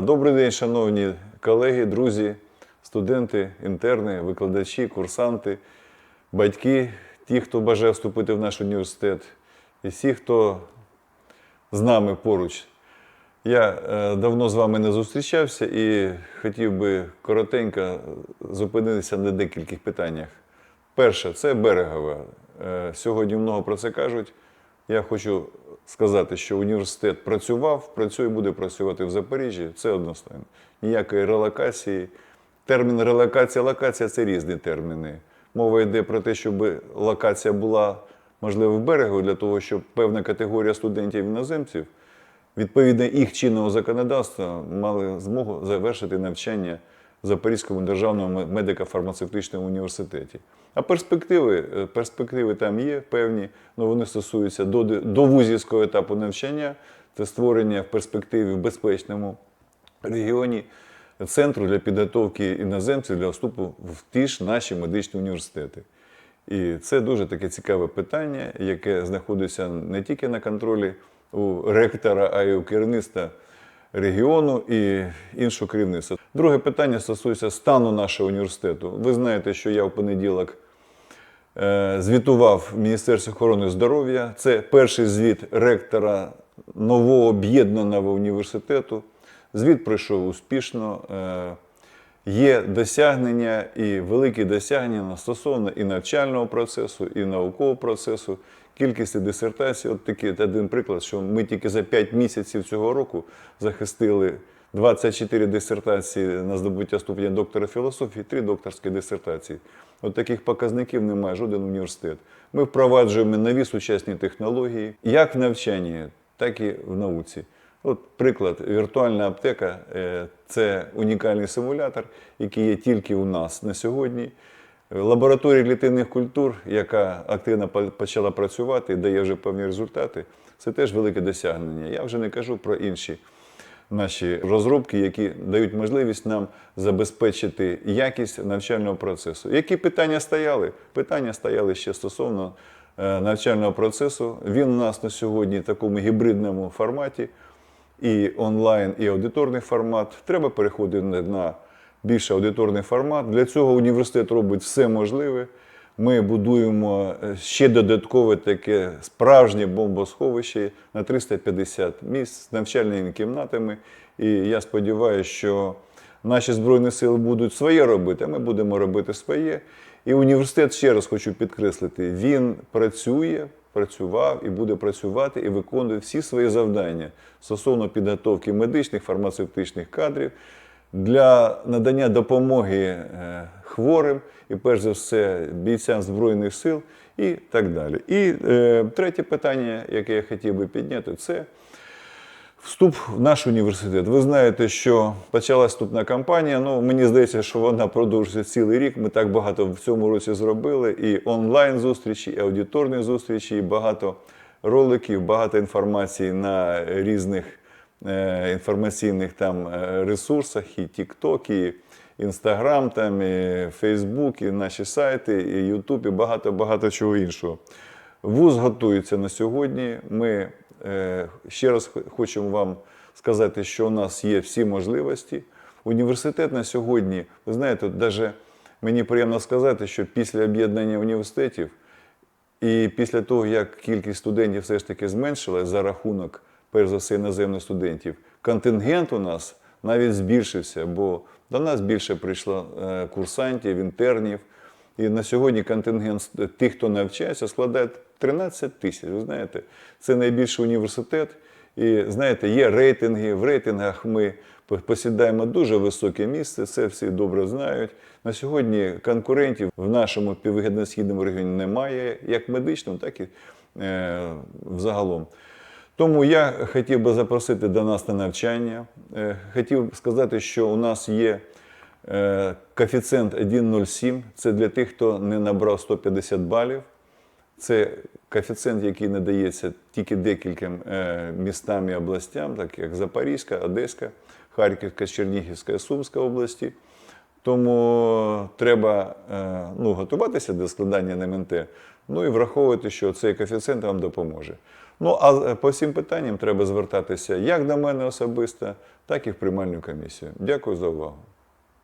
Добрий день, шановні колеги, друзі, студенти, інтерни, викладачі, курсанти, батьки, ті, хто бажає вступити в наш університет, і всі, хто з нами поруч. Я е, давно з вами не зустрічався і хотів би коротенько зупинитися на декількох питаннях. Перше, це берегове. Е, Сьогодні много про це кажуть. Я хочу сказати, що університет працював, працює буде працювати в Запоріжжі. Це одностайно. Ніякої релокації. Термін релокація, локація це різні терміни. Мова йде про те, щоб локація була можливо в берегу для того, щоб певна категорія студентів іноземців відповідно їх чинного законодавства мали змогу завершити навчання Запорізькому державному медико-фармацевтичному університеті. А перспективи, е, перспективи там є певні, але вони стосуються до, до вузівського етапу навчання, це створення в перспективі в безпечному регіоні центру для підготовки іноземців для вступу в ті ж наші медичні університети. І це дуже таке цікаве питання, яке знаходиться не тільки на контролі у ректора, а й у керівництва регіону і іншого керівництва. Друге питання стосується стану нашого університету. Ви знаєте, що я в понеділок е, звітував в Міністерстві охорони здоров'я. Це перший звіт ректора нового об'єднаного університету. Звіт пройшов успішно. Є досягнення і великі досягнення стосовно і навчального процесу, і наукового процесу, кількості дисертацій. От такий один приклад, що ми тільки за 5 місяців цього року захистили 24 дисертації на здобуття ступеня доктора філософії, 3 докторські дисертації. От таких показників немає жоден університет. Ми впроваджуємо нові сучасні технології, як в навчанні, так і в науці. От приклад, віртуальна аптека е, це унікальний симулятор, який є тільки у нас на сьогодні. Лабораторія клітинних культур, яка активно почала працювати і дає вже певні результати, це теж велике досягнення. Я вже не кажу про інші наші розробки, які дають можливість нам забезпечити якість навчального процесу. Які питання стояли? Питання стояли ще стосовно е, навчального процесу. Він у нас на сьогодні в такому гібридному форматі і онлайн, і аудиторний формат. Треба переходити на більш аудиторний формат. Для цього університет робить все можливе. Ми будуємо е, ще додаткове таке справжнє бомбосховище на 350 місць з навчальними кімнатами. І я сподіваюся, що наші Збройні сили будуть своє робити, а ми будемо робити своє. І університет, ще раз хочу підкреслити, він працює, працював і буде працювати і виконує всі свої завдання стосовно підготовки медичних, фармацевтичних кадрів для надання допомоги е, хворим і, перш за все, бійцям Збройних сил і так далі. І е, третє питання, яке я хотів би підняти, це Вступ в наш університет. Ви знаєте, що почалась вступна кампанія. Ну мені здається, що вона продовжиться цілий рік. Ми так багато в цьому році зробили. І онлайн зустрічі, і аудиторні зустрічі, і багато роликів, багато інформації на різних е, інформаційних там е, ресурсах, і TikTok, і Instagram, там, і Facebook, і наші сайти, і YouTube, і багато багато чого іншого. Вуз готується на сьогодні. Ми ще раз х- хочемо вам сказати, що у нас є всі можливості. Університет на сьогодні, ви знаєте, навіть мені приємно сказати, що після об'єднання університетів і після того, як кількість студентів все ж таки зменшилась за рахунок, перш за все, іноземних студентів, контингент у нас навіть збільшився, бо до нас більше прийшло е, курсантів, інтернів. І на сьогодні контингент тих, хто навчається, складає 13 тисяч. Ви знаєте, це найбільший університет. І знаєте, є рейтинги. В рейтингах ми посідаємо дуже високе місце. Це всі добре знають. На сьогодні конкурентів в нашому південно-східному регіоні немає, як медичному, так і е, взагалом. Тому я хотів би запросити до нас на навчання. Е, Хотів сказати, що у нас є коефіцієнт 1,07. Це для тих, хто не набрав 150 балів. Це коефіцієнт, який надається тільки декільком е, містам і областям, так як Запорізька, Одеська, Харківська, Чернігівська, Сумська області. Тому треба е, ну, готуватися до складання НМНТ, ну і враховувати, що цей коефіцієнт вам допоможе. Ну а е, по всім питанням треба звертатися як до мене особисто, так і в приймальну комісію. Дякую за увагу.